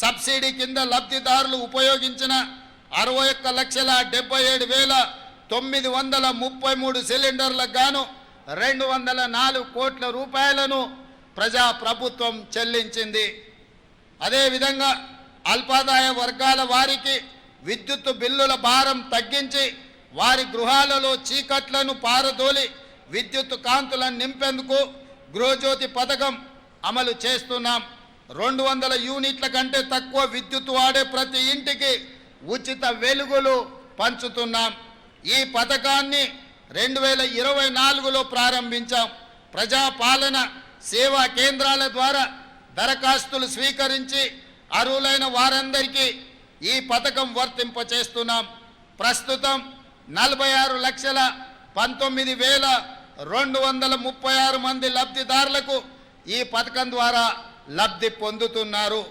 Subsidy కింద లబ్ధిదారులు ఉపయోగించిన అరవై ఒక్క లక్షల డెబ్బై ఏడు వేల తొమ్మిది వందల ముప్పై మూడు సిలిండర్లకు గాను రెండు వందల నాలుగు కోట్ల రూపాయలను ప్రజా ప్రభుత్వం చెల్లించింది. అదేవిధంగా అల్పాదాయ వర్గాల వారికి విద్యుత్ బిల్లుల భారం తగ్గించి వారి గృహాలలో చీకట్లను పారదోలి విద్యుత్ కాంతులను నింపేందుకు గృహజ్యోతి పథకం అమలు చేస్తున్నాం. రెండు వందల యూనిట్ల కంటే తక్కువ విద్యుత్ వాడే ప్రతి ఇంటికి ఉచిత వెలుగులు పంచుతున్నాం. ఈ పథకాన్ని రెండు వేల ఇరవై నాలుగులో ప్రారంభించాం. ప్రజాపాలన సేవా కేంద్రాల ద్వారా దరఖాస్తులు స్వీకరించి అర్హులైన వారందరికీ ఈ పథకం వర్తింపచేస్తున్నాం. ప్రస్తుతం నలభై ఆరు లక్షల పంతొమ్మిది వేల రెండు వందల ముప్పై ఆరు మంది లబ్ధిదారులకు ఈ పథకం ద్వారా లబ్ధి పొందుతున్నారు.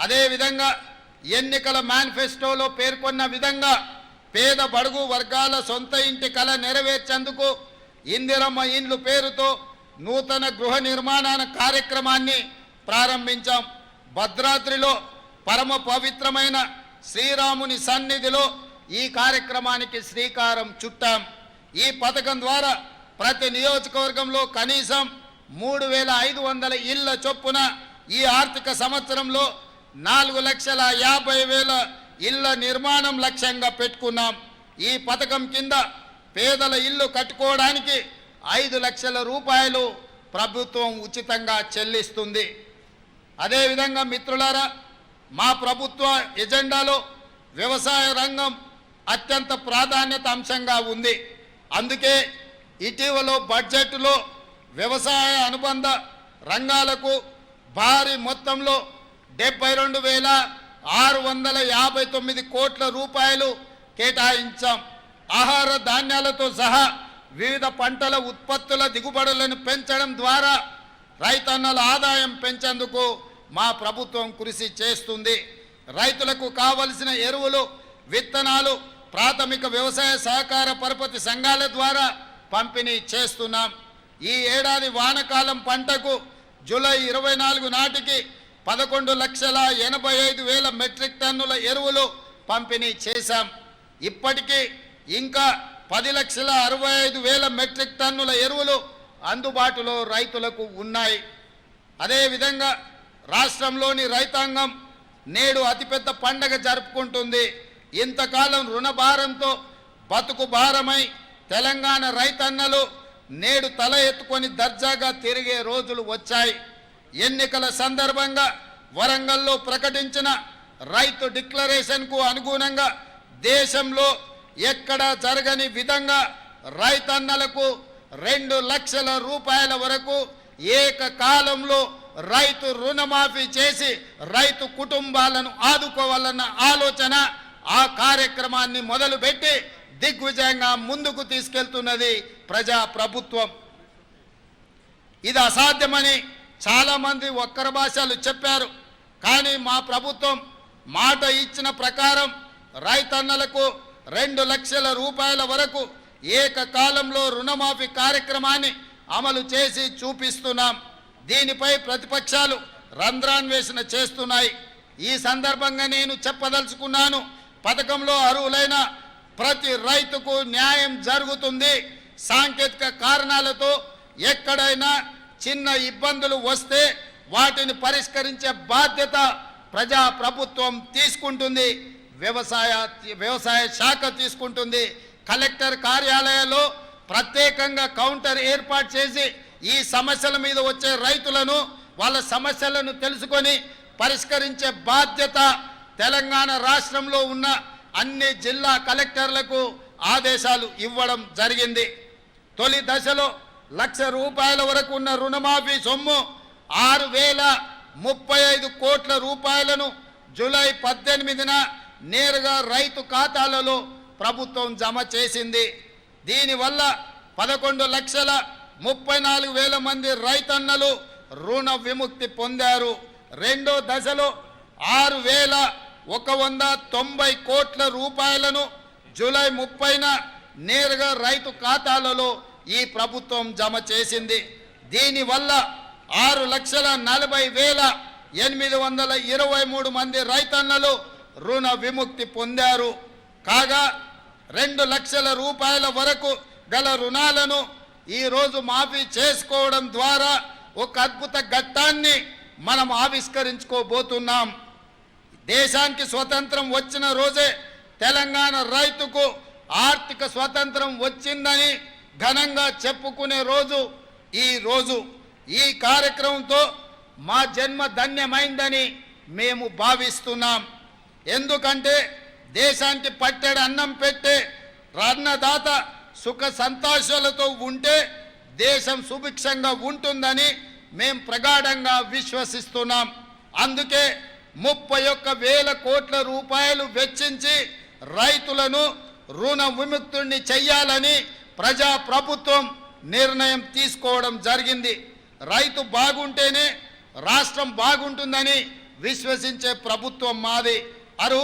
అదేవిధంగా ఎన్నికల మేనిఫెస్టోలో పేర్కొన్న విధంగా పేద బడుగు వర్గాల సొంత ఇంటి కళ నెరవేర్చేందుకు ఇందిరమ్మ ఇండ్లు పేరుతో నూతన గృహ నిర్మాణ కార్యక్రమాన్ని ప్రారంభించాం. భద్రాద్రిలో పరమ పవిత్రమైన శ్రీరాముని సన్నిధిలో ఈ కార్యక్రమానికి శ్రీకారం చుట్టాం. ఈ పథకం ద్వారా ప్రతి నియోజకవర్గంలో కనీసం మూడు వేల ఐదు వందల ఇళ్ళ చొప్పున ఈ ఆర్థిక సంవత్సరంలో నాలుగు లక్షల యాభై వేల ఇళ్ళ నిర్మాణం లక్ష్యంగా పెట్టుకున్నాం. ఈ పథకం కింద పేదల ఇల్లు కట్టుకోవడానికి ఐదు లక్షల రూపాయలు ప్రభుత్వం ఉచితంగా చెల్లిస్తుంది. అదేవిధంగా మిత్రులారా మా ప్రభుత్వ ఎజెండాలో వ్యవసాయ రంగం అత్యంత ప్రాధాన్యత అంశంగా ఉంది. అందుకే ఇటీవల బడ్జెట్లో వ్యవసాయ అనుబంధ రంగాలకు భారీ మొత్తంలో డెబ్బై రెండు వేల ఆరు వందల యాభై తొమ్మిది కోట్ల రూపాయలు కేటాయించాం. ఆహార ధాన్యాలతో సహా వివిధ పంటల ఉత్పత్తుల దిగుబడులను పెంచడం ద్వారా రైతన్నల ఆదాయం పెంచేందుకు మా ప్రభుత్వం కృషి చేస్తుంది. రైతులకు కావలసిన ఎరువులు విత్తనాలు ప్రాథమిక వ్యవసాయ సహకార పరపతి సంఘాల ద్వారా పంపిణీ చేస్తున్నాం. ఈ ఏడాది వానకాలం పంటకు జూలై ఇరవై నాలుగు నాటికి పదకొండు లక్షల ఎనభై ఐదు వేల మెట్రిక్ టన్నుల ఎరువులు పంపిణీ చేశాం. ఇప్పటికీ ఇంకా పది లక్షల అరవై ఐదు వేల మెట్రిక్ టన్నుల ఎరువులు అందుబాటులో రైతులకు ఉన్నాయి. అదేవిధంగా రాష్ట్రంలోని రైతాంగం నేడు అతిపెద్ద పండగ జరుపుకుంటుంది. ఇంతకాలం రుణభారంతో బతుకు భారమై తెలంగాణ రైతన్నలు నేడు తల ఎత్తుకొని దర్జాగా తిరిగే రోజులు వచ్చాయి. ఎన్నికల సందర్భంగా వరంగల్లో ప్రకటించిన రైతు డిక్లరేషన్కు అనుగుణంగా దేశంలో ఎక్కడా జరగని విధంగా రైతన్నలకు రెండు లక్షల రూపాయల వరకు ఏకకాలంలో రైతు రుణమాఫీ చేసి రైతు కుటుంబాలను ఆదుకోవాలన్న ఆలోచన ఆ కార్యక్రమాన్ని మొదలుపెట్టి దిగ్విజయంగా ముందుకు తీసుకెళ్తున్నది ప్రజా ప్రభుత్వం ఇది అసాధ్యమని చాలామంది ఒక్కర భాషలు చెప్పారు. కానీ మా ప్రభుత్వం మాట ఇచ్చిన ప్రకారం రైతన్నలకు రెండు లక్షల రూపాయల వరకు ఏకకాలంలో రుణమాఫీ కార్యక్రమాన్ని అమలు చేసి చూపిస్తున్నాం. దీనిపై ప్రతిపక్షాలు రంధ్రాన్వేషణ చేస్తున్నాయి. ఈ సందర్భంగా నేను చెప్పదలుచుకున్నాను పథకంలో అర్హులైన ప్రతి రైతుకు న్యాయం జరుగుతుంది. సాంకేతిక కారణాలతో ఎక్కడైనా చిన్న ఇబ్బందులు వస్తే వాటిని పరిష్కరించే బాధ్యత ప్రజా ప్రభుత్వం తీసుకుంటుంది. వ్యవసాయ వ్యవసాయ శాఖ తీసుకుంటుంది. కలెక్టర్ కార్యాలయాల్లో ప్రత్యేకంగా కౌంటర్ ఏర్పాటు చేసి ఈ సమస్యల మీద వచ్చే రైతులను వాళ్ళ సమస్యలను తెలుసుకొని పరిష్కరించే బాధ్యత తెలంగాణ రాష్ట్రంలో ఉన్న అన్ని జిల్లా కలెక్టర్లకు ఆదేశాలు ఇవ్వడం జరిగింది. తొలి దశలో లక్ష రూపాయల వరకు ఉన్న రుణమాఫీ సొమ్ము ఆరు వేల ముప్పై ఐదు కోట్ల రూపాయలను జూలై పద్దెనిమిదిన నేరుగా రైతు ఖాతాలలో ప్రభుత్వం జమ చేసింది. దీనివల్ల పదకొండు లక్షల ముప్పై నాలుగు వేల మంది రైతన్నలు రుణ విముక్తి పొందారు. రెండో దశలో ఆరు వేల ఒక వంద తొంభై కోట్ల రూపాయలను జూలై ముప్పైన నేరుగా రైతు ఖాతాలలో ఈ ప్రభుత్వం జమ చేసింది. దీనివల్ల ఆరు లక్షల నలభై వేల ఎనిమిది వందల ఇరవై మూడు మంది రైతన్నలు రుణ విముక్తి పొందారు. కాగా రెండు లక్షల రూపాయల వరకు గల రుణాలను ఈరోజు మాఫీ చేసుకోవడం ద్వారా ఒక అద్భుత ఘట్టాన్ని మనం ఆవిష్కరించుకోబోతున్నాం. దేశానికి స్వతంత్రం వచ్చిన రోజే తెలంగాణ రైతుకు ఆర్థిక స్వతంత్రం వచ్చిందని ఘనంగా చెప్పుకునే రోజు ఈ రోజు. ఈ కార్యక్రమంతో మా జన్మ ధన్యమైందని మేము భావిస్తున్నాం. ఎందుకంటే దేశానికి పట్టెడు అన్నం పెట్టే అన్నదాత సుఖ సంతోషాలతో ఉంటే దేశం సుభిక్షంగా ఉంటుందని మేము ప్రగాఢంగా విశ్వసిస్తున్నాం. అందుకే ముప్పై ఒక్క వేల కోట్ల రూపాయలు వెచ్చించి రైతులను రుణ విముక్తుణ్ణి చెయ్యాలని ప్రజా ప్రభుత్వం నిర్ణయం తీసుకోవడం జరిగింది. రైతు బాగుంటేనే రాష్ట్రం బాగుంటుందని విశ్వసించే ప్రభుత్వం మాది.